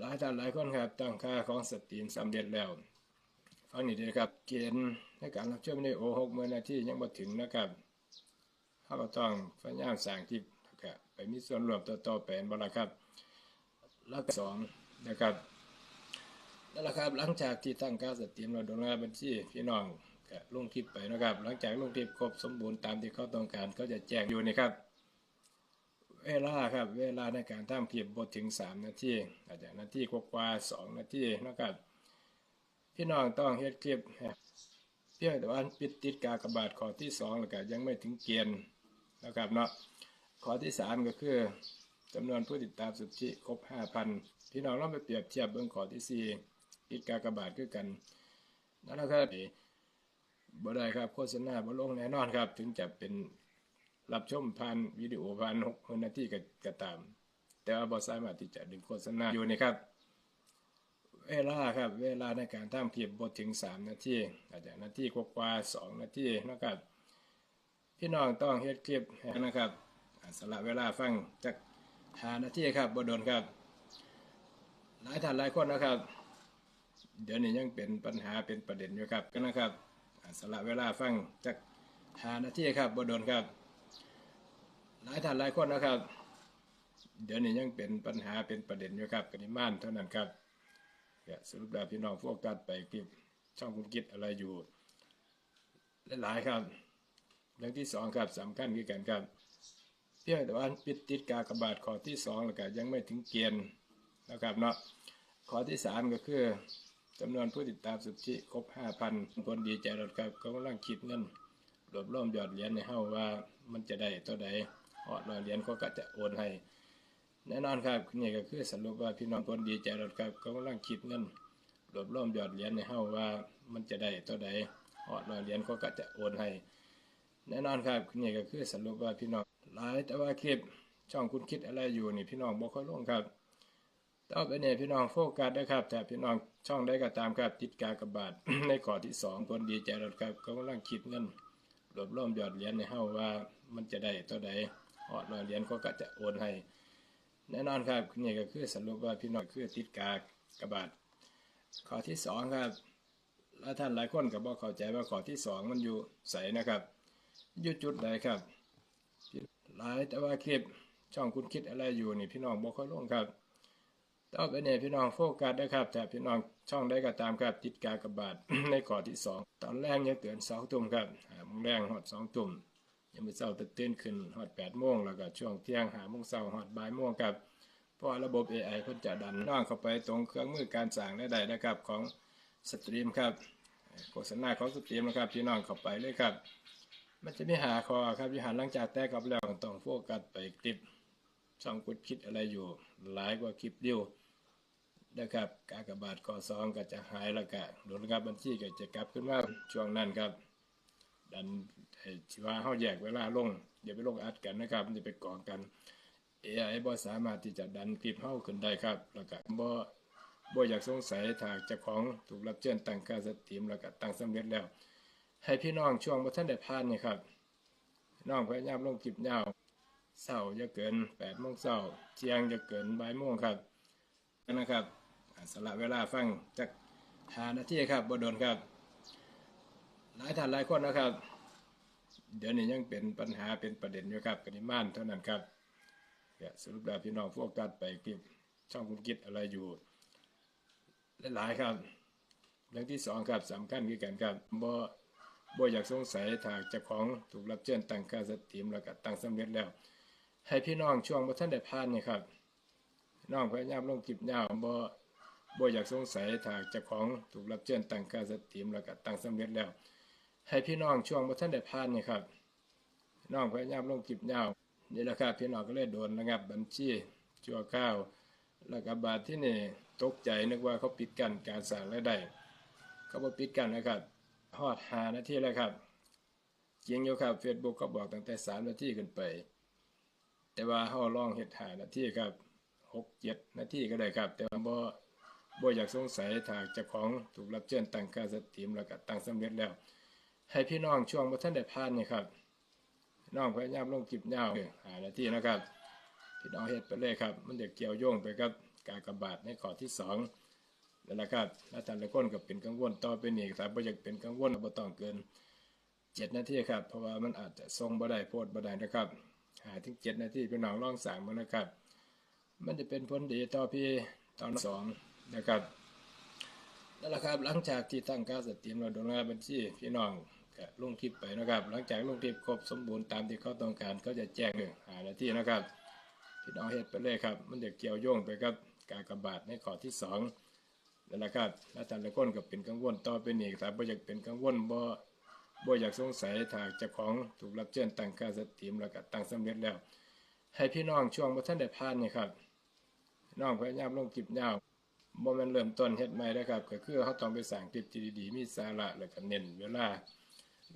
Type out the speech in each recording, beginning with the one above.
หลายท่านหลายคนครับตั้งค่าของสตรีมสำเร็จแล้วฟังนี่ดีครับ เกณฑ์ในการรับชมในโอหกเมื่อนาทียังบ่ถึงนะครับเขาก็ต้องพยายามสร้างคลิปนะครับไปมีส่วนร่วมต่อๆไปบ่ละครับแล้วก็สองนะครับนั่นแหละครับหลังจากที่ตั้งค่าสตรีมเราโดนงานบัญชีพี่น้องลงคลิปไปนะครับ หลังจากลงคลิปครบสมบูรณ์ตามที่เขาต้องการเขาจะแจ้งอยู่นี่ครับ เวลาครับ เวลาในการทำคลิปบทถึง 3 นาทีอาจจะนาทีกว่าๆสองนาทีนะครับพี่น้องต้องเฮ็ดคลิปเพียงแต่ว่าปิดติดกากระบาทข้อที่2แล้วก็ยังไม่ถึงเกณฑ์นะครับเนาะข้อที่ 3 ก็คือจำนวนผู้ติดตามสุทธิครบ 5,000 พี่น้องลองไปเปรียบเทียบเบิ่งข้อที่4ติดกากระบาทคือกันนั่นะครับบ่ได้ครับโฆษณาบ่ลงแน่นอนครับ ถึงจะเป็น รับชมผ่านวิดีโอผ่านหกนาทีก็กตาม แต่ว่าบ่สามารถที่จะดึงโฆษณาอยู่นี่ครับ เวลาครับ เวลาในการทำคลิปบ่ถึง 3 นาทีอาจจะนาทีกว่าๆสองนาทีนะครับ พี่น้องต้องเฮ็ดคลิปนะครับสละเวลาฟังจัก5นาทีครับบดนครับ หลายท่านหลายคนนะครับ เดี๋ยวนี้ยังเป็นปัญหาเป็นประเด็นอยู่ครับก็นะครับสละเวลาฟังจัก5นาทีครับบดนครับ หลายท่านหลายคนนะครับ เดี๋ยวนี้ยังเป็นปัญหาเป็นประเด็นอยู่ครับกันนิมานเท่านั้นครับสรุปแล้วพี่น้องโฟกัสไปคลิปช่องคุณคิดอะไรอยู่หลายๆครับเรื่องที่สองครับสำคัญคือกันครับเพียงแต่ว่าปิดติดกากบาทข้อที่สองแล้วก็ยังไม่ถึงเกณฑ์นะครับเนาะข้อที่สามก็คือจำนวนผู้ติดตามสุทธิครบห้าพันคนดีใจแล้วครับก็กำลังคิดเงินรวบรวมยอดเหรียญในเฮาว่ามันจะได้เท่าใด ฮอดร้อยเหรียญเขาก็จะโอนให้ แน่นอนครับนี่ก็คือสรุปว่าพี่น้องคนดีใจแล้วครับก็กำลังคิดเงินรวบรวมยอดเหรียญในเฮาว่ามันจะได้เท่าใดฮอดร้อยเหรียญเขาก็จะโอนให้ แน่นอนครับนี่ก็คือสรุปว่าพี่น้องหลายแต่ว่าคลิปช่องคุณคิดอะไรอยู่นี่พี่น้องบ่ค่อยลงครับต่อไปเนี่ยพี่น้องโฟกัสนะครับแต่พี่น้องช่องได้ก็ตามครับติดกากระบาทในข้อที่สองคนดีใจแล้วครับก็กำลังคิดเงินรวบรวมยอดเหรียญในเฮาว่ามันจะได้เท่าใด อดรอยเหรียญเขาก็จะโอนให้ แน่นอนครับนี่ก็คือสรุปว่าพี่น้องคือติดกากระบาทข้อที่สองครับ แล้วท่านหลายคนก็บอกเข้าใจว่าข้อที่สองมันอยู่ใสนะครับอยู่จุดใดครับหลายแต่ว่าคลิปช่องคุณคิดอะไรอยู่นี่พี่น้องบอกค่อยลงครับต่อไปเนี่ยพี่น้องโฟกัสนะครับแต่พี่น้องช่องได้ก็ตามครับติดกากระบาทในข้อที่สองตอนแรกเนี่ยเตือนสองทุ่มครับหาโมงแรงหอดสองทุ่ม ยังม่เช้าตื่นขึ้นหอดแปดโมงแล้วก็ช่วงเที่ยงหาโมงเช้าหอดบ่ายโมงครับเพราะระบบ AI เพิ่นจะดันน้องเข้าไปตรงเครื่องมือการสั่งได้ๆนะครับของสตรีมครับโฆษณาของสตรีมนะครับพี่น้องเข้าไปเลยครับ มันจะมีหาคอครับวิหารหลังจากแตกกับแล้วต้องโฟกัสไปคลิปช่องกดคิดอะไรอยู่หลายกว่าคลิปเดียวนะครับกากบาทก่อซองก็จะหายแล้วก็โดนกับบัญชีก็จะกลับขึ้นมาช่วงนั้นครับ ดัน ให้ที่ว่าเฮาแยกเวลาลงอย่าไปลงอัดกันนะครับมันจะไปกอกัน AI บ่สามารถที่จะดันคลิปเฮาขึ้นได้ครับแล้วก็บ่บ่อยากสงสัยถ้าเจ้าของถูกรับเชิญตั้งค่าสตรีมแล้วก็ตั้งสำเร็จแล้ว ให้พี่น้องช่วงบ่ทันได้ผ่านนี่ครับน้องพยายามลงคลิปยาวเศร้าจะเกิน8โมงเช้าเที่ยงจะเกินบ่ายโมงครับนะครับสละเวลาฟังจัก5นาทีครับบ่โดนครับ หลายท่านหลายคนนะครับ เดี๋ยวนี้ยังเป็นปัญหาเป็นประเด็นอยู่ครับกันิมานเท่านั้นครับก็สรุปแล้วพี่น้องโฟกัสไปคลิปช่องคุณคิดอะไรอยู่หลายๆครับเรื่องที่สองครับสำคัญคือกันครับบ่บ่อยากสงสัยถาเจ้าของถูกรับเชิญตั้งค่าสตรีมแล้วก็ตั้งสำเร็จแล้ว ให้พี่น้องช่วงบ่ทันได้ผ่านนี่ครับน้องพยายามลงคลิปยาวบ่บ่อยากสงสัยถาเจ้าของถูกรับเชิญตั้งค่าสตรีมแล้วก็ตั้งสำเร็จแล้ว ให้พี่น้องช่วงบ่ทันได้ผ่านนี่ครับพี่น้องพยายามลงคลิปยาวนี่แหละครับพี่น้องก็เลยโดนระงับบัญชีชั่วคราวแล้วก็บาทที่นี่ตกใจนึกว่าเขาปิดกั้นการสร้างรายได้เขาบอกปิดกันนะครับฮอดหานาทีแล้วครับจริงอยู่ครับ Facebook ก็บอกตั้งแต่สามนาทีขึ้นไป แต่ว่าเฮาลองเฮ็ดหานาทีครับหกเจ็ดนาทีก็ได้ครับ แต่ว่าบ่บ่อยากสงสัยถ้าเจ้าของถูกรับเชิญตั้งค่าสตรีมแล้วก็ตั้งสำเร็จแล้ว ให้พี่น้องช่วงบ่ทันได้ผ่านนี่ครับน้องพยายามลงคลิปยาหานาทีนะครับ พี่น้องเฮ็ดไปเลยครับ มันจะเกี่ยวโยงไปกับกากบาทในข้อที่สองนั่นแหละครับแล้วท่านละคนก็เป็นกังวลต่อไปนี่ถ้าบ่อยากเป็นกังวลก็บ่ต้องเกินเจ็ดนาทีครับ เพราะว่ามันอาจจะทรงบ่ได้โพดบ่ได้นะครับหาถึงเจ็ดนาทีพี่น้องลองสั่งมานะครับ มันจะเป็นผลดีต่อพี่ตอนสองนะครับนั่นแหละครับหลังจากที่ตั้งการสตรีมเราดูแลบัญชีพี่น้อง ลงคลิปไปนะครับ หลังจากลงคลิปครบสมบูรณ์ตามที่เขาต้องการเขาจะแจ้งหนึ่งหานาที่นะครับพี่น้องเฮ็ดไปเลยครับ มันจะเกี่ยวโยงไปกับการกบาดในข้อที่สองนั่นแหละครับแล้วท่านละคนก็เป็นกังวลต่อไปนี่แต่บ่อยากเป็นกังวลบ่บ่อยากสงสัยถ้าเจ้าของถูกรับเชิญตั้งการสตรีมแล้วก็ตั้งสำเร็จแล้ว ให้พี่น้องช่วงบ่ทันได้ผ่านนี่ครับน้องพยายามลงคลิปยาวบ่แม่นเริ่มต้นเฮ็ดใหม่นะครับ ก็คือเขาต้องไปสร้างคลิปที่ดีๆมีสาระแล้วก็เน้นเวลา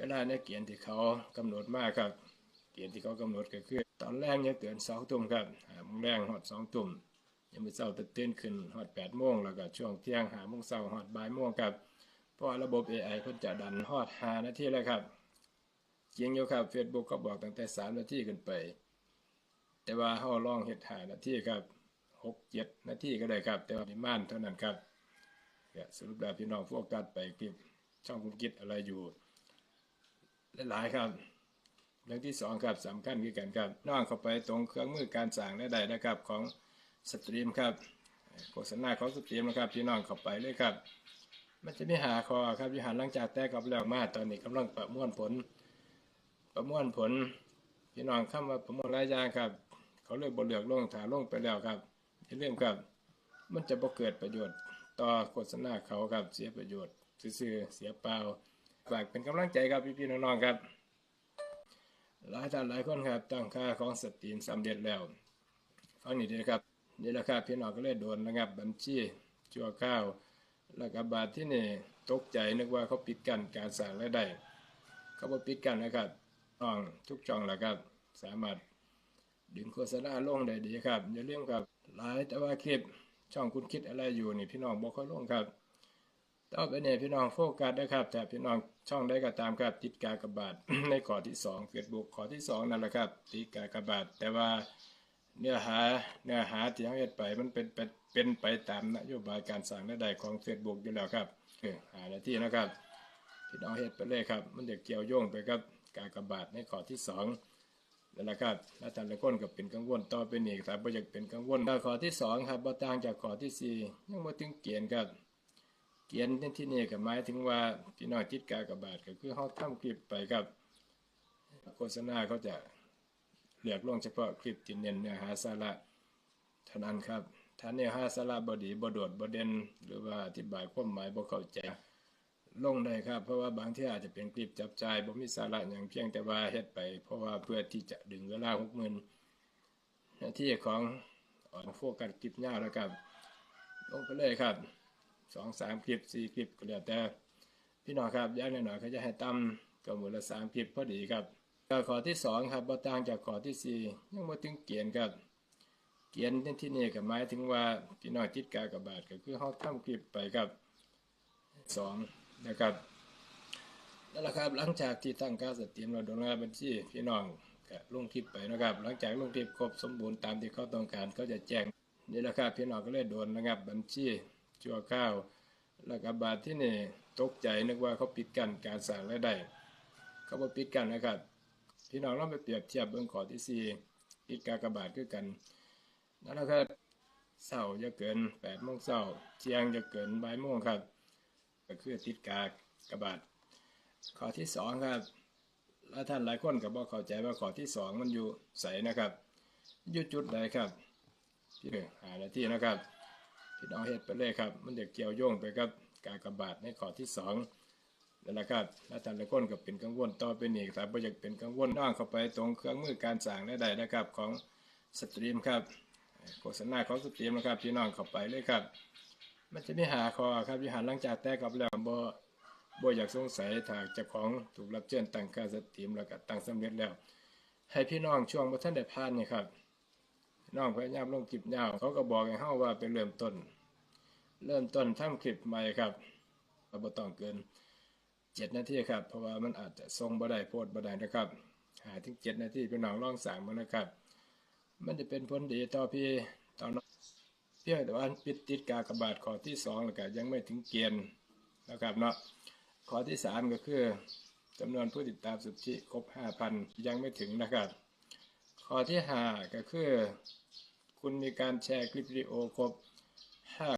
เวลาในเกณฑ์ที่เขากำหนดมากครับ เกณฑ์ที่เขากำหนดก็คือ ตอนแรกอย่าเกิน2ทุ่มครับหาโมงแรงฮอด2ทุ่มยังมื้อเช้าตื่นขึ้นฮอด8โมงแล้วก็ช่วงเที่ยงหาโมงเช้าฮอดบ่ายโมงครับเพราะระบบ AI เพิ่นจะดันฮอด5นาทีเลยครับจริงอยู่ครับ Facebook ก็บอกตั้งแต่3นาทีขึ้นไป แต่ว่าเฮาลองเฮ็ด5นาทีครับหกเจ็ดนาทีก็ได้ครับ แต่ว่าปริมาณเท่านั้นครับสรุปแล้วพี่น้องโฟกัสไปคลิปช่องคุณคิดอะไรอยู่ หลายครับเรื่องที่สองครับสำคัญคือกันครับน้องเข้าไปตรงเครื่องมือการสั่งได้ได้นะครับของสตรีมครับโฆษณาของสตรีมนะครับพี่น้องเข้าไปเลยครับ มันจะมีหาคอครับวิหารหลังจากแต่กับแล้วมาตอนนี้กำลังประมวลผล ประมวลผลพี่น้องคำว่าประมวลรายยางครับ เขาเลือกบทเลือกลงถาลงไปแล้วครับอย่าลืมครับ มันจะบ่เกิดประโยชน์ต่อโฆษณาเขาครับเสียประโยชน์ซื่อเสียเปล่า ฝากเป็นกำลังใจครับพี่ๆน้องๆครับ หลายท่านหลายคนครับตั้งค่าของสตรีมสำเร็จแล้วฟังนี่ดีนะครับนี่แหละครับพี่น้องก็เลยโดนนะครับบัญชีชั่วข้าวแล้วก็บาทที่นี่ตกใจนึกว่าเขาปิดกั้นการสร้างรายได้เขาบ่ปิดกั้นนะครับน้องทุกช่องแหละครับ สามารถดึงโฆษณาลงได้ดีครับอย่าลืมครับหลายแต่ว่าคลิปช่องคุณคิดอะไรอยู่นี่พี่น้องบอกค่อยลงครับ ต่อไปเนี่ยพี่น้องโฟกัสนะครับแต่พี่น้องช่องได้ก็ตามครับ ติดกากบาทในข้อที่2 Facebook ข้อที่สองนั่นแหละครับ ติดกากบาทแต่ว่าเนื้อหาเนื้อหาที่เขาเฮ็ดไปมันเป็นเป็นไปตามนโยบายการสร้างรายได้ของ Facebook อยู่แล้วครับเออหาหน้าที่นะครับพี่น้องเฮ็ดไปเลยครับ มันจะเกี่ยวโยงไปกับกากบาทในข้อที่สองนั่นแหละครับแล้วท่าละคนก็เป็นกังวลต่อไปนี่ถ้าบ่อยากเป็นกังวลข้อที่สองครับบ่ต่างจากข้อที่สี่ยังบ่ถึงเกณฑ์ครับ เกณฑ์ในที่นี่ก็หมายถึงว่าพี่น้องจิตกากบาทก็คือเฮาทำคลิปไปครับโฆษณาเขาจะเลือกลงเฉพาะคลิปที่เน้นเนื้อหาสาระเท่านั้นครับถ้าเนื้อหาสาระบดีบดดบ่เด่นหรือว่าอธิบายความหมายบ่เข้าใจลงได้ครับ เพราะว่าบางที่อาจจะเป็นคลิปจับใจบ่มีสาระอย่างเพียงแต่ว่าเฮ็ดไป เพราะว่าเพื่อที่จะดึงเวลา60,000หน้าที่ของออนโฟกัสคลิปยาวแล้วครับลงไปเลยครับ สองสามคลิปสี่คลิปก็แล้วแต่พี่น้องครับย่างน้อยๆเขาจะให้ตั้มก็มือละสามคลิปพอดีครับก็ข้อที่สองครับบ่ต่างจากข้อที่สี่ยังบ่ถึงเกณฑ์ครับเกณฑ์ในที่นี่ก็หมายถึงว่าพี่น้องจิตกากบาทก็คือเฮาทำคลิปไปครับสองนะครับนั่นแหละครับหลังจากที่ตั้งการสตรีมเราดูแลบัญชีพี่น้องก็ลงคลิปไปนะครับ หลังจากลงคลิปครบสมบูรณ์ตามที่เขาต้องการเขาจะแจ้งนี่แหละครับพี่น้องก็เลยโดนนะครับบัญชี ชั่วข้าวแล้วก็บาทที่นี่ตกใจนึกว่าเขาปิดกั้นการสร้างรายได้ เขาบ่ปิดกั้นนะครับพี่น้องลองไปเปรียบเทียบเบิ่งขอที่สี่ปิดกากบาทคือกันนั่นแหละครับเช้าจะเกิน8โมงเช้าเที่ยงจะเกินบ่ายโมงครับ ก็คือติดกากระบาทข้อที่สองครับแล้วท่านหลายคนก็บอกเข้าใจว่าข้อที่สองมันอยู่ใสนะครับ อยู่จุดใดครับพี่หาหน้าที่นะครับ พี่น้องเฮ็ดไปเลยครับ มันจะเกี่ยวโยงไปกับกากบาทในข้อที่สองนั่นแหละครับแล้วท่านลายคนก็เป็นกังวลต่อไปนี่ถ้าบ่อยากเป็นกังวลน้องเข้าไปตรงเครื่องมือการสั่งได้ได้นะครับของสตรีมครับโฆษณาของสตรีมนะครับพี่น้องเข้าไปเลยครับ มันจะมีหาคอครับวิหารหลังจากแต่กับแล้วบ่บ่อยากสงสัยถ้าเจ้าของถูกรับเชิญตั้งการสตรีมแล้วก็ตั้งสำเร็จแล้ว ให้พี่น้องช่วงบ่ทันได้ผ่านนี่ครับ น้องพยายามลงคลิปยาว เขาก็บอกให้เฮาว่าเป็นเริ่มต้น เริ่มต้นทำคลิปใหม่ครับเราบ่ต้องเกินเจ็ดนาทีครับ เพราะว่ามันอาจจะทรงบ่ได้โพดบ่ได้นะครับหาถึงเจ็ดนาทีพี่น้องร้องสามมันนะครับ มันจะเป็นผลดีต่อพี่ตอน้องเพียงแต่ว่าปิดติดกากระบาดข้อที่สองแล้วก็ยังไม่ถึงเกณฑ์นะครับเนาะข้อที่สามก็คือจำนวนผู้ติดตามสุทธิครบ 5,000 ยังไม่ถึงนะครับ ข้อที่ 5 ก็คือ คุณมีการแชร์คลิปวิดีโอครบ